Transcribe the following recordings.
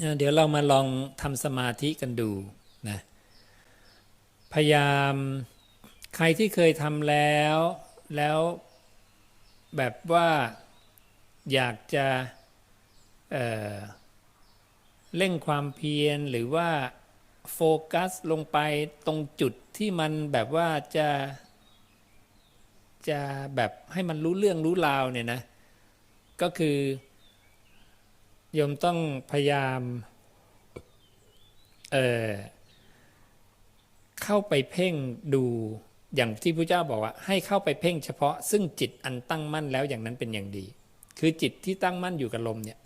เดี๋ยวเรามาลองทำสมาธิกันดูนะพยายามใครที่เคยทำแล้วแล้วแบบว่าอยากจะเเร่งความเพียรหรือว่าโฟกัสลงไปตรงจุดที่มันแบบว่าจะจะแบบให้มันรู้เรื่องรู้ราวเนี่ยนะ ก็คือ โยมต้องพยายามเออเข้าไปเพ่งดูอย่างที่พระเจ้าบอกว่า ให้เข้าไปเพ่งเฉพาะ ซึ่งจิตอันตั้งมั่นแล้วอย่างนั้นเป็นอย่างดี คือจิตที่ตั้งมั่นอยู่กับลมเนี่ย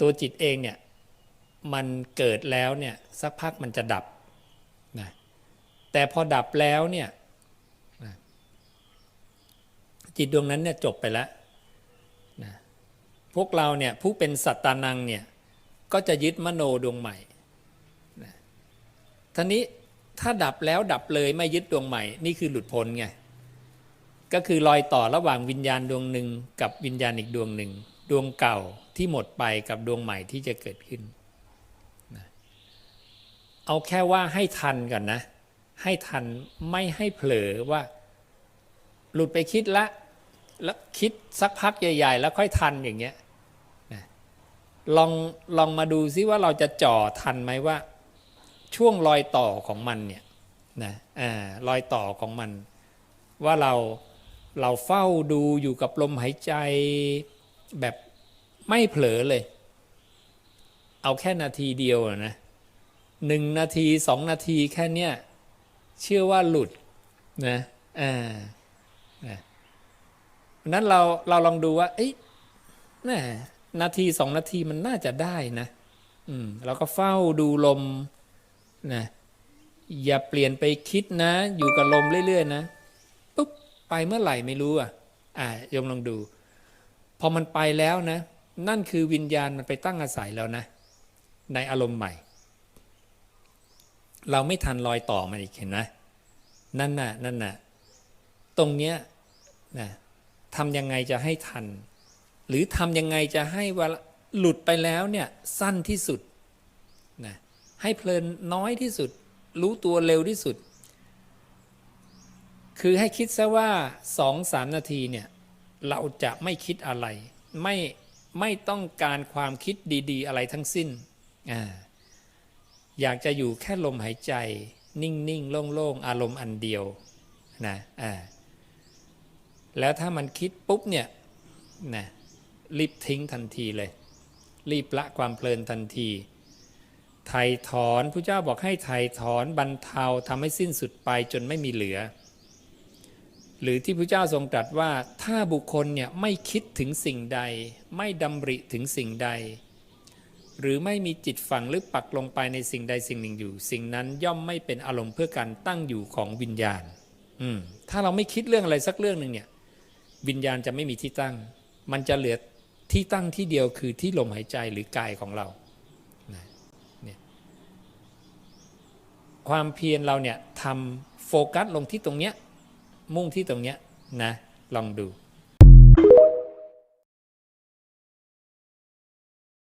ตัวจิตเองเนี่ยมันเกิดแล้วเนี่ยสักพักมันจะดับนะแต่พอดับแล้วเนี่ยจิตดวงนั้นเนี่ยจบไปแล้ว พวกเราเนี่ยผู้เป็นสัตตานังเนี่ยก็จะยึดมโนดวงใหม่ท่านี้ถ้าดับแล้วดับเลยไม่ยึดดวงใหม่ นี่คือหลุดพ้นไงก็คือรอยต่อระหว่างวิญญาณดวงหนึ่งกับวิญญาณอีกดวงหนึ่ง ดวงเก่าที่หมดไปกับดวงใหม่ที่จะเกิดขึ้น เอาแค่ว่าให้ทันก่อนนะ ให้ทันไม่ให้เผลอว่า หลุดไปคิดละ แล้วคิดสักพักใหญ่ ๆ แล้วค่อยทันอย่างเงี้ยนะลองลองมาดูซิว่าเราจะจ่อทันไหมว่า ช่วงรอยต่อของมันเนี่ยนะอ่ารอยต่อของมัน ว่าเราเราเฝ้าดูอยู่กับลมหายใจแบบไม่เผลอเลย เอาแค่นาทีเดียวนะหนึ่งนาทีสองนาทีแค่เนี้ยเชื่อว่าหลุดนะอ่า นั้นเราเราลองดูว่า เอ้ยน่นาทีสองนาทีมันน่าจะได้นะ อืมเราก็เฝ้าดูลมนะอย่าเปลี่ยนไปคิดนะ อยู่กับลมเรื่อยๆนะปุ๊บไปเมื่อไหร่ไม่รู้อะ อ่ายมลองดู พอมันไปแล้วนะ นั่นคือวิญญาณมันไปตั้งอาศัยแล้วนะ ในอารมณ์ใหม่ เราไม่ทันรอยต่อมันอีกเห็นไหมนั่นน่ะ นั่นน่ะ ตรงเนี้ยนะ ทำยังไงจะให้ทัน หรือทำยังไงจะให้เวลาหลุดไปแล้วเนี่ยสั้นที่สุดนะให้เพลินน้อยที่สุด รู้ตัวเร็วที่สุด คือให้คิดซะว่าสองสามนาทีเนี่ยเราจะไม่คิดอะไร ไม่ไม่ต้องการความคิดดี ๆ อะไรทั้งสิ้นออยากจะอยู่แค่ลมหายใจ นิ่ง ๆ โล่ง ๆ อารมณ์อันเดียวนะอ่า แล้วถ้ามันคิดปุ๊บเนี่ยนะรีบทิ้งทันทีเลย รีบละความเพลินทันทีไถ่ถอนพระเจ้าบอกให้ไถ่ถอนบรรเทาทำให้สิ้นสุดไปจนไม่มีเหลือ หรือที่พระเจ้าทรงตรัสว่าถ้าบุคคลเนี่ยไม่คิดถึงสิ่งใด ไม่ดำริถึงสิ่งใด หรือไม่มีจิตฝังหรือปักลงไปในสิ่งใดสิ่งหนึ่งอยู่ สิ่งนั้นย่อมไม่เป็นอารมณ์เพื่อการตั้งอยู่ของวิญญาณ อืมถ้าเราไม่คิดเรื่องอะไรสักเรื่องหนึ่งเนี่ย วิญญาณจะไม่มีที่ตั้ง มันจะเหลือที่ตั้งที่เดียวคือที่ลมหายใจหรือกายของเราเนี่ยความเพียรเราเนี่ยทำโฟกัสลงที่ตรงเนี้ยมุ่งที่ตรงเนี้ยนะลองดู